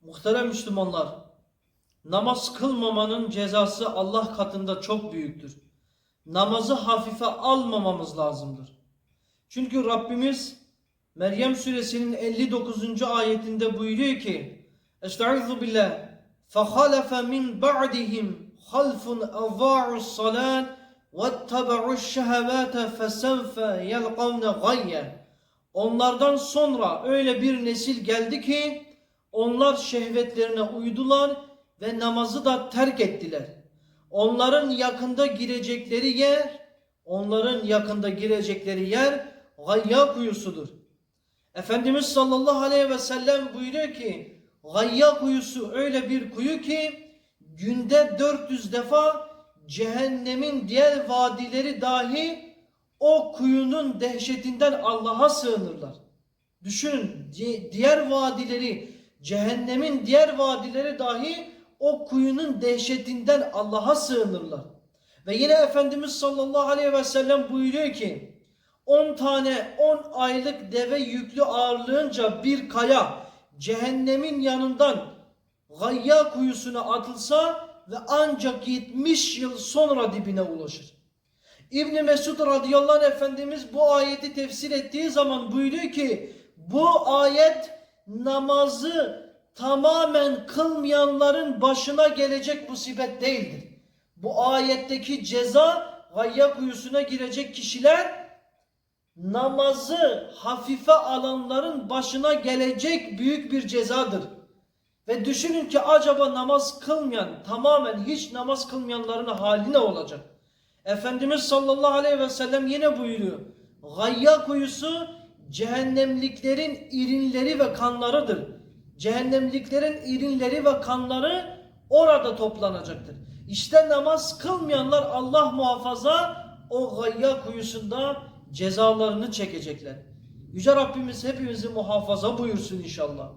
Muhterem Müslümanlar, namaz kılmamanın cezası Allah katında çok büyüktür. Namazı hafife almamamız lazımdır. Çünkü Rabbimiz Meryem suresinin 59. ayetinde buyuruyor ki Estaizu billah فَخَلَفَ مِنْ بَعْدِهِمْ خَلْفٌ اَضَاعُوا الصَّلَاةِ وَاتَّبَعُوا الشَّهَوَاتَ فَسَوْفَ يَلْقَوْنَ غَيَّ Onlardan sonra öyle bir nesil geldi ki onlar şehvetlerine uydular ve namazı da terk ettiler. Onların yakında girecekleri yer, onların yakında girecekleri yer gayya kuyusudur. Efendimiz sallallahu aleyhi ve sellem buyuruyor ki gayya kuyusu öyle bir kuyu ki günde 400 defa cehennemin diğer vadileri dahi o kuyunun dehşetinden Allah'a sığınırlar. Düşünün di- diğer vadileri cehennemin diğer vadileri dahi o kuyunun dehşetinden Allah'a sığınırlar. Ve yine Efendimiz sallallahu aleyhi ve sellem buyuruyor ki 10 tane 10 aylık deve yüklü ağırlığınca bir kaya cehennemin yanından gayya kuyusuna atılsa ve ancak 70 yıl sonra dibine ulaşır. İbn Mesud radıyallahu anh Efendimiz bu ayeti tefsir ettiği zaman buyuruyor ki bu ayet namazı tamamen kılmayanların başına gelecek musibet değildir. Bu ayetteki ceza gayya kuyusuna girecek kişiler namazı hafife alanların başına gelecek büyük bir cezadır. Ve düşünün ki acaba namaz kılmayan, tamamen hiç namaz kılmayanların hali ne olacak? Efendimiz sallallahu aleyhi ve sellem yine buyuruyor. Gayya kuyusu cehennemliklerin irinleri ve kanlarıdır. Cehennemliklerin irinleri ve kanları orada toplanacaktır. İşte namaz kılmayanlar Allah muhafaza o gayya kuyusunda cezalarını çekecekler. Yüce Rabbimiz hepimizi muhafaza buyursun inşallah.